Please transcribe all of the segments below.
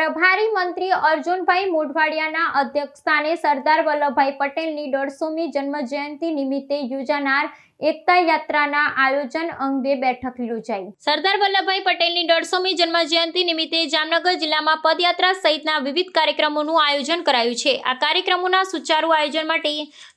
પ્રભારી મંત્રી અર્જુનભાઈ મોઢવાડિયાના અધ્યક્ષસ્થાને સરદાર વલ્લભભાઈ પટેલની દોઢસોમી જન્મજયંતિ નિમિત્તે યોજાનાર એકતા યાત્રાના આયોજન અંગે બેઠક યોજાઈ. સરદાર વલ્લભભાઈ પટેલની દોઢસોમી જન્મજયંતિ નિમિત્તે જામનગર જિલ્લામાં પદયાત્રા સહિતના વિવિધ કાર્યક્રમોનું આયોજન કરાયું છે. આ કાર્યક્રમોના સુચારુ આયોજન માટે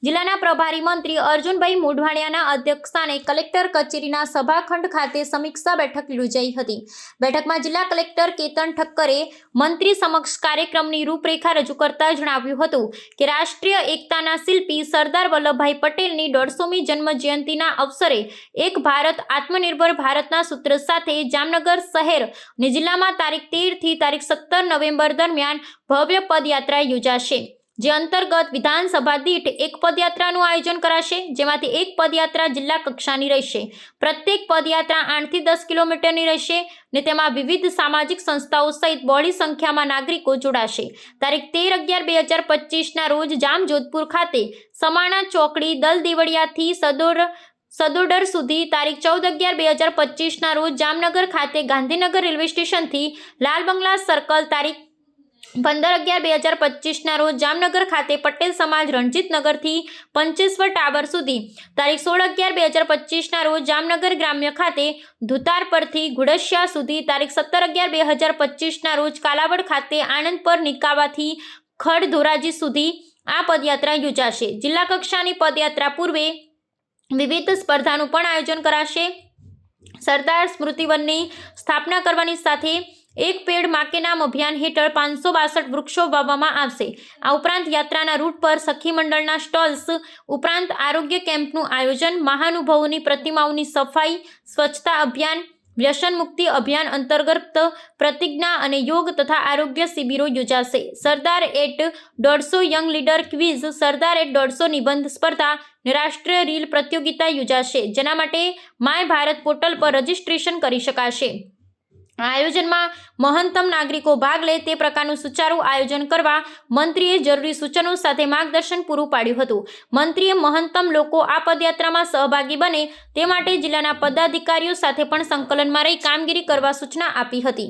જિલ્લાના પ્રભારી મંત્રી અર્જુનભાઈ મોઢવાણિયાના અધ્યક્ષસ્થાને કલેક્ટર કચેરીના સભાખંડ ખાતે સમીક્ષા બેઠક યોજાઈ હતી. બેઠકમાં જિલ્લા કલેક્ટર કેતન ઠક્કરે મંત્રી સમક્ષ કાર્યક્રમની રૂપરેખા રજૂ કરતા જણાવ્યું હતું કે રાષ્ટ્રીય એકતાના શિલ્પી સરદાર વલ્લભભાઈ પટેલની દોઢસોમી જન્મ જયંતિના અવસરે એક ભારત આત્મનિર્ભર ભારતના સૂત્ર સાથે જામનગર શહેર અને જિલ્લામાં તારીખ તેરથી તારીખ સત્તર નવેમ્બર દરમિયાન ભવ્ય પદયાત્રા યોજાશે, જે અંતર્ગત વિધાનસભા દીઠ એક પદયાત્રાનું આયોજન કરાશે, જેમાંથી એક પદયાત્રા જિલ્લા કક્ષાની રહેશે. પ્રત્યેક પદયાત્રા આઠથી દસ કિલોમીટરની રહેશે ને તેમાં વિવિધ સામાજિક સંસ્થાઓ સહિત બહોળી સંખ્યામાં નાગરિકો જોડાશે. તારીખ તેર અગિયાર બે હજાર પચીસના રોજ જામજોધપુર ખાતે સમાણા ચોકડી દલ દેવળિયાથી સદોર સદોડર સુધી તારીખ ચૌદ અગિયાર બે હજાર પચીસના રોજ જામનગર ખાતે ગાંધીનગર રેલવે સ્ટેશનથી લાલ બંગલા સર્કલ તારીખ પંદર અગિયાર બે હજાર પચીસના રોજ જામનગર ખાતે પટેલ સમાજ રણજીતનગરથી પંચેશ્વર ટાવર સુધી તારીખ સોળ અગિયાર બે હજાર પચીસના રોજ જામનગર ગ્રામ્ય ખાતે ધુતાર પરથી ઘુડસિયા સુધી તારીખ સત્તર અગિયાર બે હજાર પચીસના રોજ કાલાવડ ખાતે આણંદ પર નિકાવાથી ખડ ધોરાજી સુધી આ પદયાત્રા યોજાશે. જિલ્લા કક્ષાની પદયાત્રા પૂર્વે વિવિધ સ્પર્ધાનું પણ આયોજન કરાશે. સરદાર સ્મૃતિવનની સ્થાપના કરવાની સાથે એક પેડ માકે નામ અભિયાન હેઠળ પાંચસો બાસઠ વૃક્ષો વાવવામાં આવશે. આ ઉપરાંત યાત્રાના રૂટ પર સખી મંડળના સ્ટોલ્સ, ઉપરાંત આરોગ્ય કેમ્પનું આયોજન, મહાનુભાવોની પ્રતિમાઓની સફાઈ, સ્વચ્છતા અભિયાન વ્યસન મુક્તિ અભિયાન અંતર્ગત પ્રતિજ્ઞા અને યોગ તથા આરોગ્ય શિબિરો યોજાશે. સરદાર એટ દોઢસો young leader quiz, Sardar at દોઢસો નિબંધ સ્પર્ધા, રાષ્ટ્રીય રીલ પ્રતિયોગિતા યોજાશે, જેના માટે માય ભારત પોર્ટલ પર રજીસ્ટ્રેશન કરી શકાશે. આ આયોજનમાં મહંતમ નાગરિકો ભાગ લે તે પ્રકારનું સુચારું આયોજન કરવા મંત્રીએ જરૂરી સૂચનો સાથે માર્ગદર્શન પૂરું પાડ્યું હતું. મંત્રીએ મહંતમ લોકો આ પદયાત્રામાં સહભાગી બને તે માટે જિલ્લાના પદાધિકારીઓ સાથે પણ સંકલનમાં રહી કામગીરી કરવા સૂચના આપી હતી.